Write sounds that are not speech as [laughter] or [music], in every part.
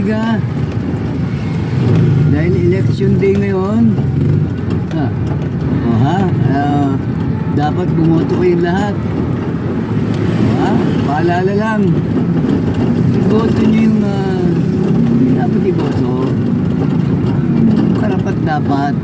amiga. Dahil election day ngayon. Ha? O ha? Ah, dapat bumoto kayong lahat. Ha? Paalala lang. Iboto nyo yung ah, dapat iboto. Karapat dapat.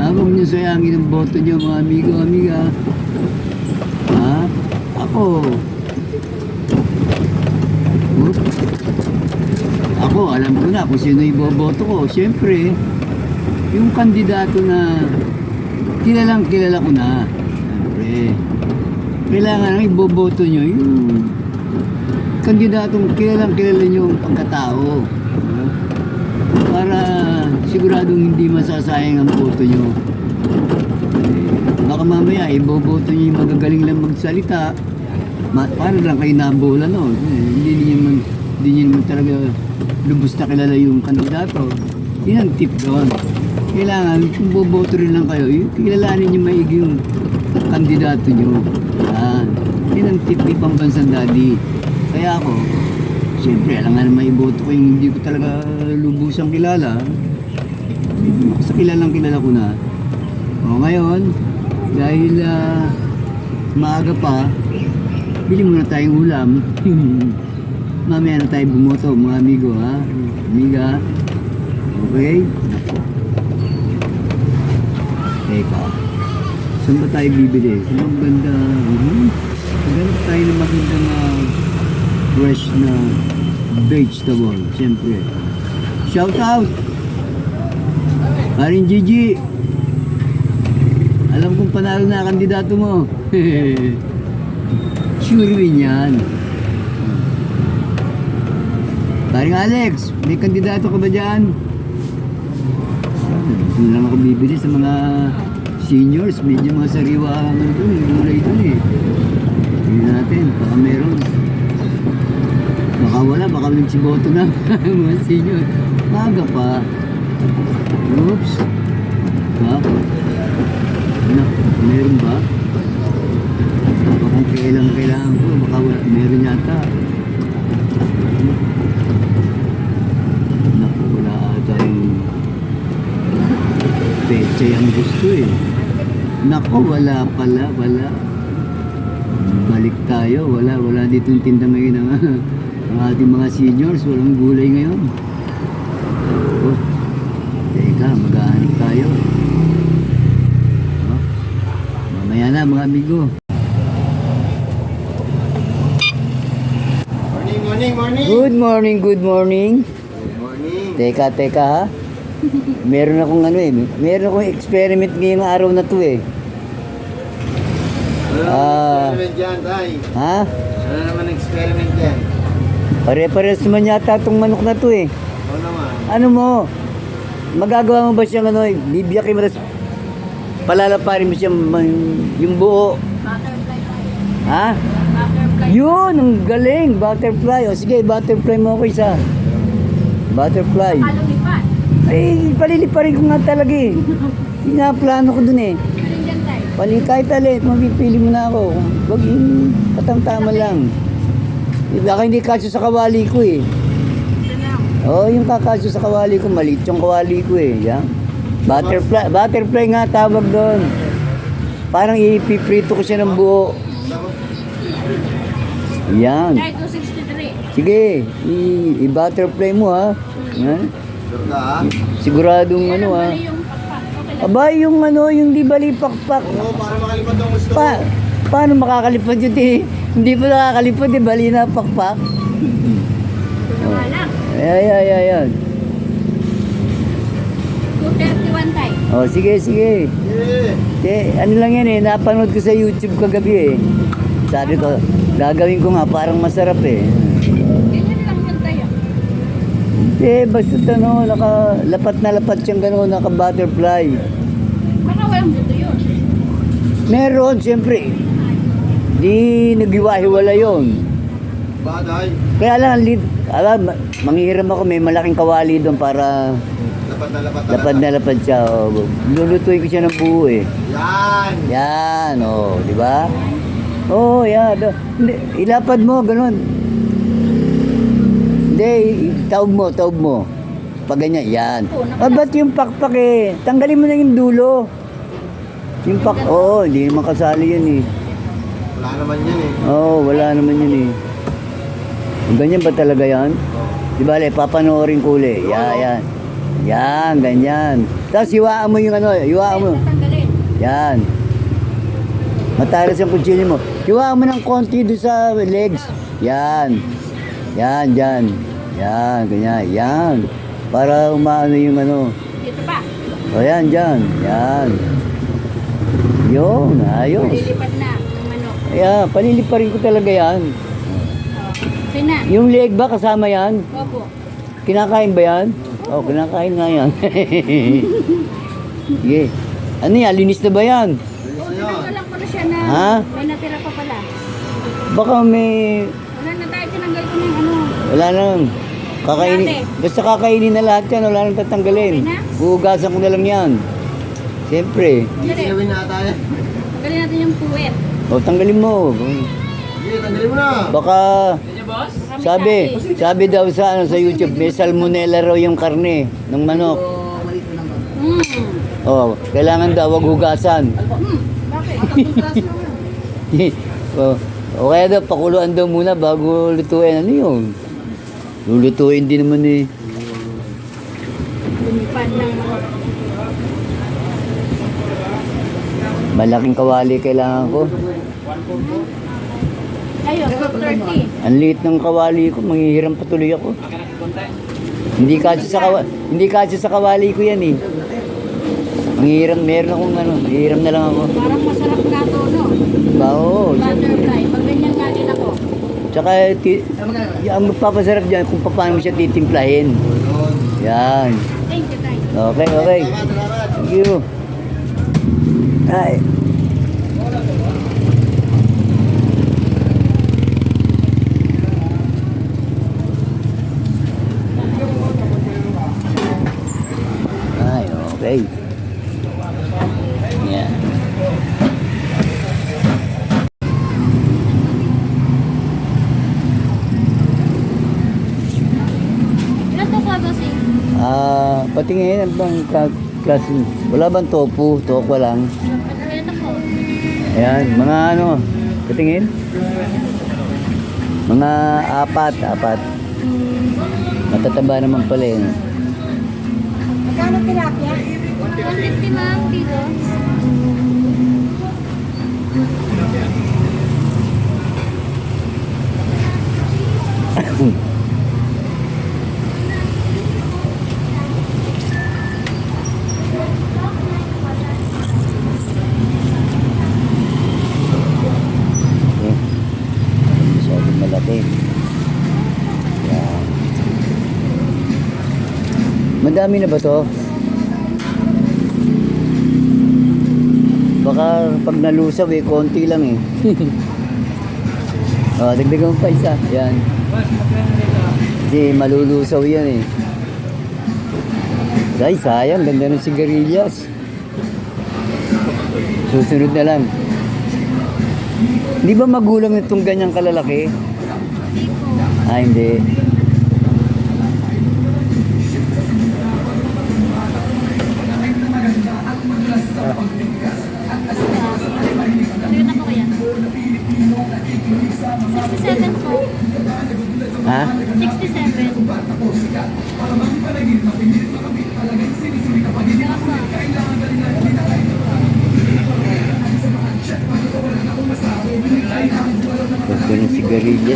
Ha? Huwag nyo sayangin ang boto nyo mga amigo, amiga. Ha? Ako. Ako, alam ko na kung sino iboboto ko. Siyempre, yung kandidato na kilalang kilala ko na. Siyempre, kailangan ang iboboto nyo yung kandidatong kilalang kilala nyo ang pagkatao. Para siguradong hindi masasayang ang boto nyo. Eh, baka mamaya iboboto nyo yung magagaling lang magsalita. Ma para lang kayo nabola no. Eh, hindi niyo man hindi niyo naman talaga lubos na kilala yung kandidato. Yun ang tip doon. Kailangan, kung boboto rin lang kayo, yung kilalanin niyo maigi yung kandidato niyo. Yan. Yun ang tip ni Pambansang Daddy. Kaya ako, siyempre, alam nga naman iboto ko yung hindi ko talaga lubusang kilala. Sa kilalang kilala ko na. O ngayon, dahil ah, maaga pa, bili muna tayong ulam. [laughs] Mamaya na tayo bumoto, mga amigo, ha? Amiga. Okay? Teka. Saan ba tayo bibili? Saan ang ganda? Hmm? Maghanap tayo ng magandang ah, fresh na vegetable. Siyempre. Shout out! Parin Gigi! Alam kong panalo na kandidato mo. [laughs] sure rin yan. Paring Alex, may kandidato ka ba dyan? Doon lang ako bibili sa mga seniors. Medyo mga sariwa ang ano yung gulay doon eh. Tingnan natin, baka meron. Baka wala, baka nagsiboto na [laughs] mga senior. Maga pa. Oops. Ha? Anak, meron ba? Baka kung kailan kailangan ko, baka wala, meron yata. Naku, wala ata yung peche ang gusto eh. Naku, wala pala, wala. Balik tayo, wala, wala dito yung tinda ngayon ng, [laughs] ng ating mga seniors, walang gulay ngayon. Oh, teka, maghahanap tayo. Oh, mamaya na mga amigo. Morning, morning, morning. Good morning, good morning. Good morning. Teka, teka ha. Meron akong ano eh, meron akong experiment ngayong araw na to eh. Ano Ah. naman experiment dyan, tay? Ha? Ano naman experiment dyan? Pare-pares naman yata itong manok na to eh. Ano naman? Ano mo? Magagawa mo ba siyang ano, eh, bibiyakin mo tapos palalaparin mo siyang yung buo. Butterfly. Ha? Butterfly. Yun, ang galing. Butterfly. O sige, butterfly mo ako isa. Butterfly. Kalumipad. Ay, paliliparin ko nga talaga eh. Pinaplano ko dun eh. Pali, kahit alit, mapipili mo na ako. Huwag yung katamtama lang. Baka hindi kasyo sa kawali ko eh. Oo, oh, yung kakasyo sa kawali ko, maliit yung kawali ko eh. Yan. Butterfly, butterfly nga tawag doon. Parang ipiprito ko siya ng buo. Yan. Tayo 263. Sige, i-butterfly mo ha. Yan. Siguradong ano lang. Aba, yung ano, yung di bali pakpak. Oo, para makalipad ang gusto. Pa, paano makakalipad yun eh? Hindi pa nakakalipad eh, bali na pakpak. Ito na nga lang. Ay, ay, ay, ay, ay. 231 tayo. Oh, sige, sige. Yeah. Eh, ano lang yan eh, napanood ko sa YouTube kagabi eh. Sabi ko, gagawin ko nga, parang masarap eh. Ganyan lang yun tayo. Eh, basta ano, naka, lapat na lapat siyang gano'n, naka-butterfly. Baka walang buto yun. Meron, siyempre. Di naghiwa-hiwala yun. Baday. Kaya lang, li- alam, manghihiram ako, may malaking kawali doon para Lapat na lapat na lapad na lapad siya. Oh. Lulutuin ko siya ng buo eh. Yan. Yan, oh, di ba? Oh, yan. Do- Hindi, ilapad mo, ganun. Hindi, taob mo, taob mo. Pag ganyan, yan. Ah, ba't yung pakpak eh? Tanggalin mo na yung dulo. Yung pak, oo, hindi naman kasali yan eh. Wala naman yan eh. Oo, wala naman yun eh. Ganyan ba talaga yan? Di ba, papanoorin ko uli. Yan, yan. Yan, ganyan. Tapos hiwaan mo yung ano, hiwaan mo. Tanggalin. Yan. Matalas ang kutsilyo mo. Hiwaan mo ng konti doon sa legs. Yan. Yan, yan. Yan, ganyan. Yan. Para umaano yung ano. Dito pa. O yan, dyan. Yan. Yun, ayos. Lilipad na ng manok. Ayan, paliliparin ko talaga yan. Oh. Okay na. Yung leg ba kasama yan? Opo. Kinakain ba yan? Oo, oh, kinakain nga yan. [laughs] Sige. Ano yan? Linis na ba yan? Oo, tinanggalan ko na siya na. Ha? May natira pa pala. Baka may... Wala na tayo tinanggal ko ng ano. Wala nang. Kakainin. Basta kakainin na lahat yan. Wala nang tatanggalin. Huhugasan ko na lang yan. Siyempre. Gawin na tayo. Tanggalin natin yung puwet. O, tanggalin mo. Sige, tanggalin mo na. Baka... Sabi, sabi daw sa ano sa YouTube, may salmonella raw yung karne ng manok. Oh, kailangan daw wag hugasan. Hmm. Bakit? [laughs] oh, o kaya daw, pakuluan daw muna bago lutuin. Ano yun? Lulutuin din naman eh. Lumipad ng manok. Malaking kawali kailangan ko. Ayun, 230. Ang liit ng kawali ko, manghihiram patuloy ako. Hindi kasi sa kawali, hindi kasi sa kawali ko yan eh. Manghihiram, meron akong ano, manghihiram na lang ako. Parang masarap na to, no? Ba, oo. Butterfly. Pag ganyan nga din ako. Tsaka, ti, ang magpapasarap dyan kung paano siya titimplahin. Yan. Okay, okay. Thank you. Ay. Ay, okay. Yeah. Ilan to ka, bossing? Ah, patingin ang bang ka- klase. Wala bang tofu? Tokwa lang. Ako? Ayan, mga ano, patingin. Mga apat, apat. Matataba naman pala yun. Magkano tilapia? 150 ma'am, dito. Okay. Masyadong malaki. Yan. Madami na ba to? Baka pag nalusaw eh, konti lang eh. [laughs] oh, dagdagan mo pa isa. Yan. Kasi malulusaw yan eh. Ay, sayang. Ganda ng sigarilyas. Susunod na lang. Di ba magulang itong ganyang kalalaki? Ah, hindi.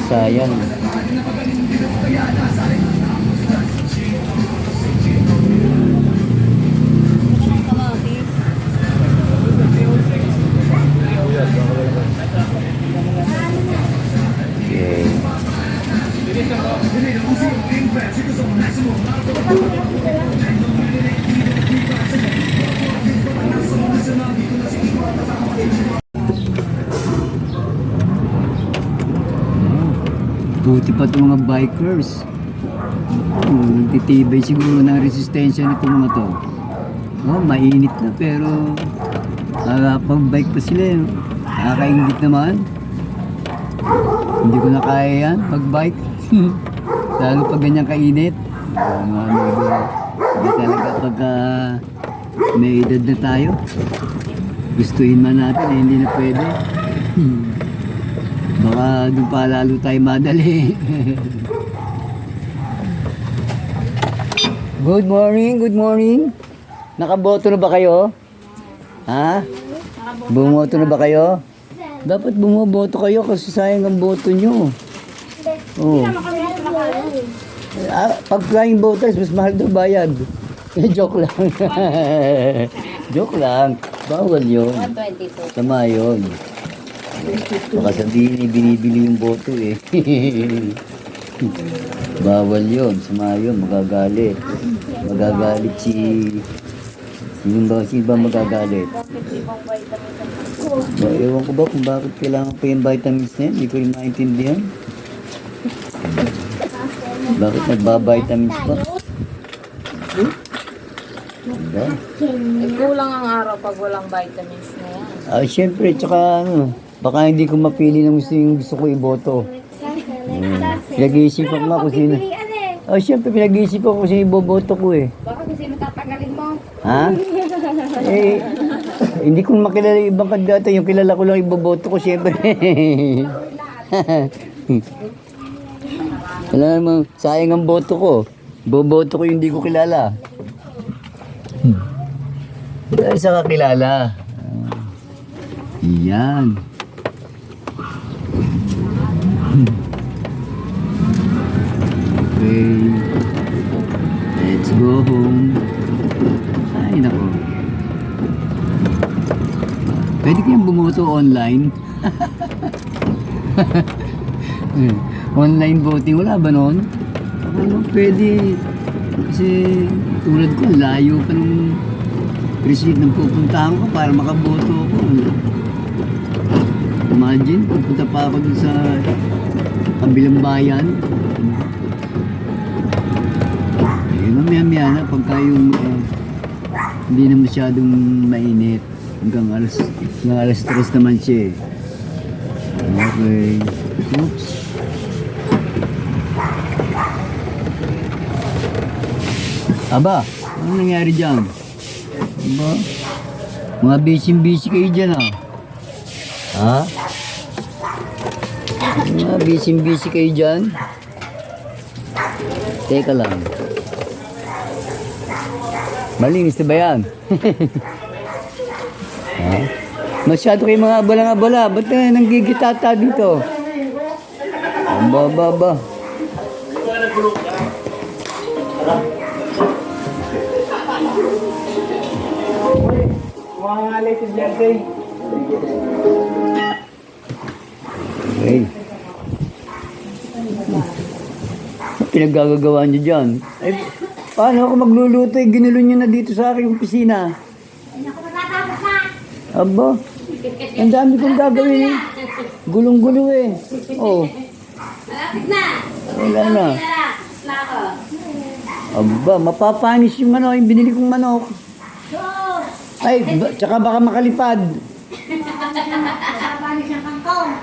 Sigarilyas, Buti pa itong mga bikers. Hmm, titibay siguro ng resistensya nito mga to. Oh, mainit na pero nakakapag-bike pa sila. eh. Nakakaingit naman. Hindi ko na kaya yan, pag-bike. [laughs] Lalo pag ganyan kainit. Ah, Mga amigo, hindi talaga pagka may edad na tayo. Gustuhin man natin eh, hindi na pwede. [laughs] Baka doon pa lalo tayo madali. good morning, good morning. Nakaboto na ba kayo? Ha? Bumoto na ba kayo? Dapat bumoboto kayo kasi sayang ang boto nyo. Oh. Ah, pag flying voters, mas mahal daw bayad. [laughs] Eh, joke lang. [laughs] joke lang. Bawal yun. 122. Tama yun. Baka sabihin eh, binibili yung boto eh. [laughs] Bawal yun. Sama yun. Magagalit. Magagalit si... Sino ba, sino ba magagalit? Ba, ewan ko ba kung bakit kailangan pa yung vitamins na yan? Hindi ko rin maintindihan. Bakit nagbabitamins pa? Diba? Eh, kulang ang araw pag walang vitamins na yan. Ah, syempre, tsaka ano, baka hindi ko mapili ng gusto yung gusto ko iboto. Hmm. Pinag-iisipan ko nga kung sino. Ah, syempre, pinag-iisipan ko kung sino iboboto ko eh. Baka kung sino tatanggalin mo. Ha? [laughs] Eh, hindi ko makilala yung ibang kandidato. Yung kilala ko lang iboboto ko, syempre. [laughs] Wala namang sayang ang boto ko. Boboto ko yung hindi ko kilala. Hmm. Dahil sa kakilala. Yan. Go home. Ay, nako. Pwede kayang bumoto online? [laughs] online voting, wala ba noon? Ano, pwede. Kasi tulad ko, layo pa nung precinct ng pupuntahan ko para makaboto ako. Imagine, pupunta pa ako sa kabilang bayan. Eh, mamaya-maya na, pagka yung ah, hindi na masyadong mainit. Hanggang alas, hanggang alas 3 naman siya eh. Okay. Oops. Aba, ano nangyari dyan? Aba, mga busy-busy kayo dyan ah. Ha? Mga busy-busy kayo dyan? Teka lang. Malinis na ba yan? ha? Masyado kayo mga abala-abala. Ba't na nanggigitata dito? Aba, aba, aba. Okay. Ano pinaggagawa niyo dyan? Eh, paano ako magluluto? Eh, ginulo niyo na dito sa aking opisina. Aba, ang dami kong gagawin eh. Gulong-gulo eh. Oh. Wala na. Aba, mapapanis yung ano, yung binili kong manok. Ay, ba, tsaka baka makalipad.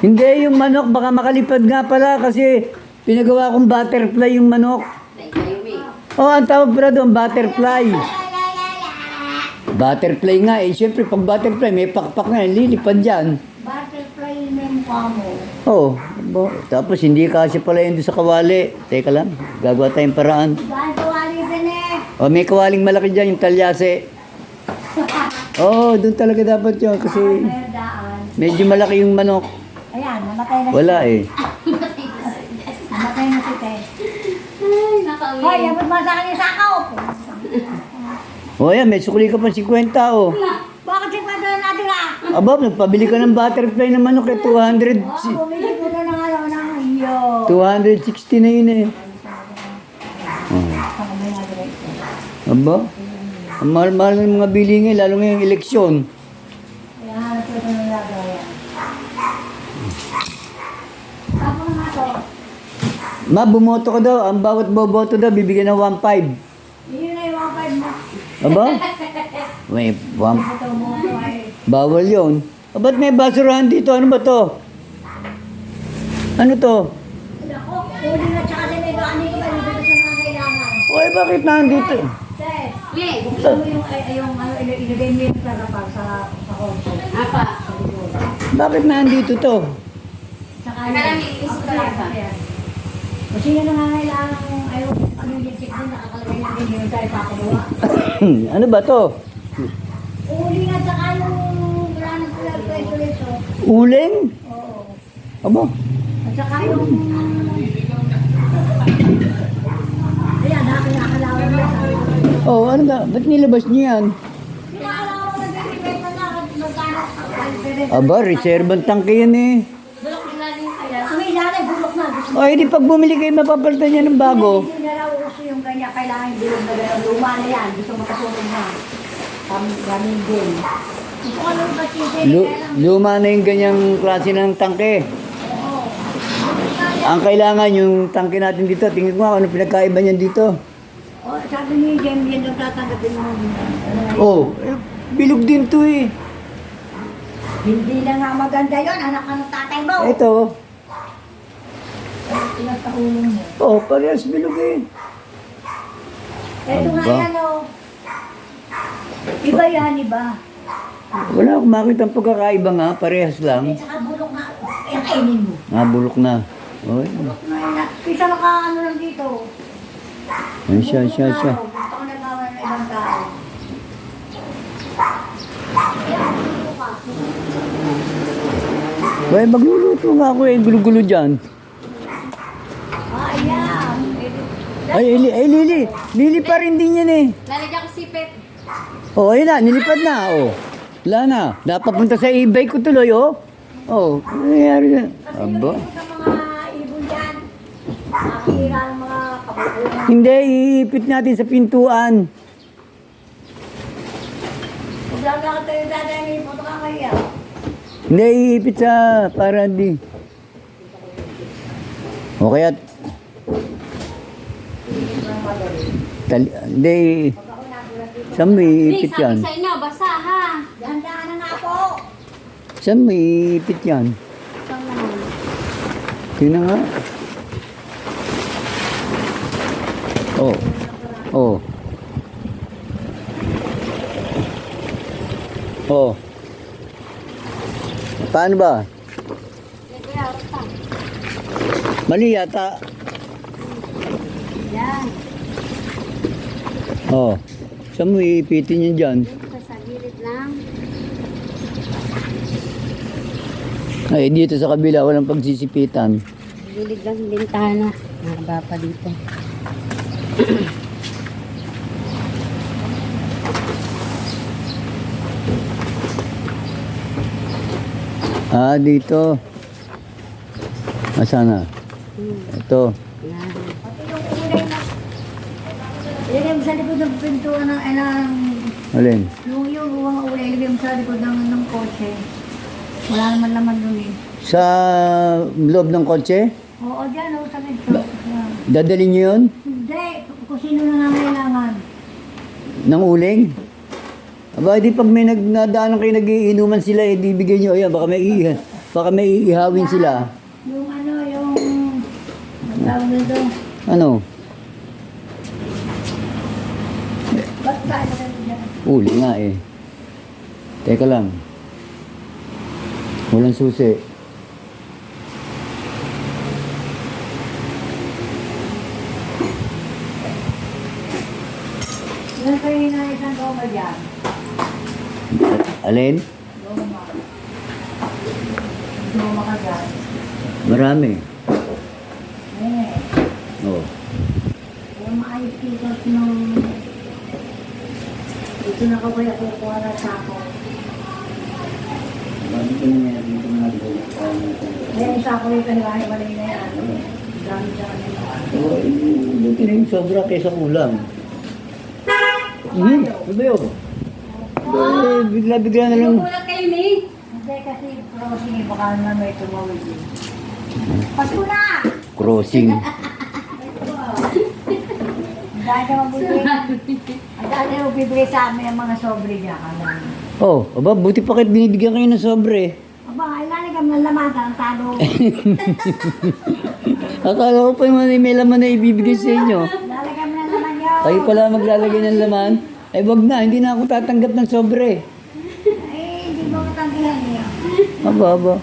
Hindi, yung manok baka makalipad nga pala kasi pinagawa kong butterfly yung manok. Oh, ang tawag pala doon, butterfly. Butterfly nga eh. Siyempre, pag butterfly, may pakpak nga, lilipad dyan. Butterfly ng pamo. Oh, bo- tapos hindi kasi pala yun doon sa kawali. Teka lang, gagawa tayong paraan. Bantawali din eh. Oh, may kawaling malaki dyan, yung talyase. [laughs] Oh, doon talaga dapat yun kasi Daan. medyo malaki yung manok. Ayan, namatay na Wala eh. [laughs] Namatay na si Te. Ay, nakauwi. Hoy, abot mo sa akin yung sakaw. Oh, yan, may sukli ka pa 50 oh. Bakit si Pado na natin ah? Aba, nagpabili ka ng butterfly na manok eh, 200, si- Bumili ko na ng ano, ng iyo. 260 na yun eh. Oh. Aba, ang mahal-mahal ng mga bilihin, lalo ngayong eleksyon. Kaya hanap ko ito ng lagay. Tapos na to. Ma, bumoto ka daw. Ang bawat boboto daw, bibigyan ng 1.5. Yun na yung mga five mo. Aba? [laughs] May, one, Ito mo ito ay. bawal yun. Ah, ba't may basurahan dito? Ano ba to? Ano to? Ako, huli na tsaka si Medo. Ano yung Ay, bakit nandito? Tes, Lee. buksan mo yung, ay, yung, ano, ilo- ilagay mo yung sarapal sa, sa konsol. Apa. Sa. Bakit nandito to? Saka Akala yun. may ilis Ako ka yan, pa. ako yan. Kung sino nangangailangan ng ayaw, ano yung check din, nakakalagay na din yun tayo pakagawa. [clears throat] ano ba to? Uli na saka yung wala na sila preso Uling? Oo. Aba, At saka yung... Ayan, nakakalawan na sa... oh, ano ba? Ba't nilabas niyo yan? At. Aba, reserve ang tangke yan eh. Bulok nila din kaya. Kami ilalay, bulok na. Gusto O, hindi pag bumili kayo, mapapalitan niya ng bago. Hindi na raw uso yung ganyan. Kailangan yung bulok na gano'n. Luma na yan. Gusto makasunog na. Kami gamin din. Kung ano kasi Lu- luma na yung ganyang klase ng tangke. Ang kailangan yung tangke natin dito, tingnan ko nga ano pinagkaiba niyan dito. Oh, sabi ni Jem, yan daw tatanggapin mo. Oh, eh, bilog din to eh. Hindi na nga maganda yun. Anak ng tatay mo. Ito, Ilang sa ulo mo. oh, parehas bilog eh. Ito nga Aba. yan oh. Iba yan, iba. Wala akong makita ang pagkakaiba nga, parehas At lang. saka bulok na. Yan, kainin mo. Ah, bulok na. Oy, Bulok na yan. Isa naka ano lang dito. ay, siya, siya, siya. Gusto ko nagawa ng ibang tao. Well, magluluto nga ako eh, gulo-gulo dyan. Ah, ayan. Ay, ay, ay, Lili. Lili pa rin din yan eh. Lalagyan ko sipit. Oh, ayun na, nilipad na, oh. Wala na. Napapunta sa e-bike ko tuloy, oh. Oh, ano nangyari na? Aba. Hindi, iipit natin sa pintuan. Hindi, iipit sa para di. O kaya... Tali, hindi, saan mo Lee, iipit sabi yan? sa inyo, basa ha. Dahan-dahan na nga po. Saan mo iipit yan? Saan naman? Tingnan nga. Oh. Oh. Oh. Paano ba? Mali yata. Yan. Oh. Saan mo iipitin yun dyan? Dito sa gilid lang. Ay, dito sa kabila, walang pagsisipitan. Gilid lang yung bintana. Mahaba pa dito. Ah, dito. Asa na? Ito. Yan. Pati yung kulay na. Mo sa likod ng pintuan ng, eh, ng Alin? yung yung mga ulay, ilagay mo sa likod ng, ng kotse. Wala naman laman dun eh. Sa loob ng kotse? Oo, dyan, oh, sa. Yan. Dadalhin niyo yun? Hindi, kung sino na nangangailangan. Ng uling? Aba, di pag may nagdadaanan kayo nagiinuman sila, eh, di bigyan nyo, ayan, baka may, iha, baka may iihawin sila. Yung ano, yung... Ang tawag nito. Ano? Ba't tayo na kayo dyan? Uli nga eh. Teka lang. Walang susi. Ilan kayo na isang goma dyan? Alin? Goma. Goma ka dyan. Marami. Eh, Oh. yung maayos dito nung... Dito na ko kaya kukuha na sa ako. Ayan, isa ko yung kaniwari-wari na yan. Dami sa kanila. Oh, eh, buti na yung sobra kaysa kulang. Hmm, ano ba yun? Eh, bigla-bigla na lang. Kulang kayo ni. Hindi kasi crossing, baka naman may tumawid yun. Pasko na! Crossing. [laughs] Ang dahil na mabibigay. Ang mabibigay sa amin ang mga sobre niya. Oh, aba, buti pa kahit binibigyan kayo ng sobre. Aba, ilalagam ng lamata ang talo. [laughs] Akala ko pa yung may laman na ibibigay sa inyo. Ilalagam ng laman yun. Kayo pala maglalagay ng laman. Ay wag na, hindi na ako tatanggap ng sobre. Eh, hindi mo matanggihan niya. Aba, aba.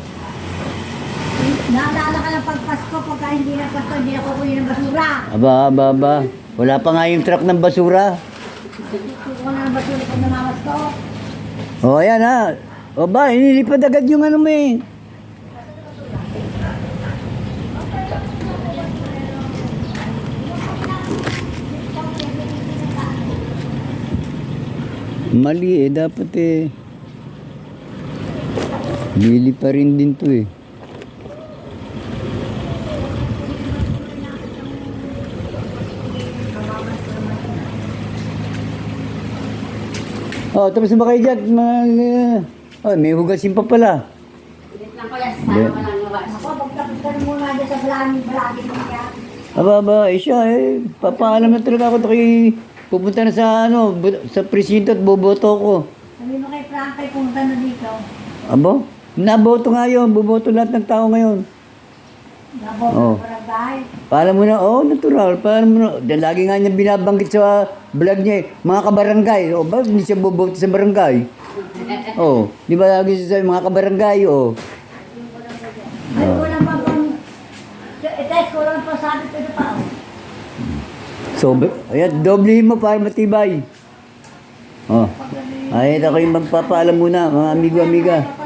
Naalala ka ng pagpasko pagka hindi na pasko, hindi na kukunin ng basura. Aba, aba, aba. Wala pa nga yung truck ng basura. O, ayan ha. O ba, inilipad agad yung ano mo eh. Mali eh, dapat eh. Bili pa rin din to eh. Oh, tapos na ba kayo dyan? Mag, uh, oh, may hugasin pa pala. Hindi. Ako, pagtapos ka na muna dyan sa balani, balagi mo niya. Aba, aba, eh siya eh. Papaalam na talaga ako kay... Pupunta na sa ano, bu- sa presinto at boboto ko. Sabi mo kay Frankie, pumunta na dito. Abo, naboto nga yun. Boboto lahat ng tao ngayon. Oh. oh. Paalam mo na, oh, natural. Paalam mo na. Dahil lagi nga niya binabanggit sa vlog niya eh. Mga kabarangay. O ba, hindi siya boboto sa barangay? [laughs] Oh, di ba lagi siya sa mga kabarangay, oh. Ay, kulang pa pang... Ites, kulang pa sabi ko ito pa. oh. So, ayan, doblehin mo para matibay. Oh. Ay, ako yung magpapaalam muna, mga amigo-amiga.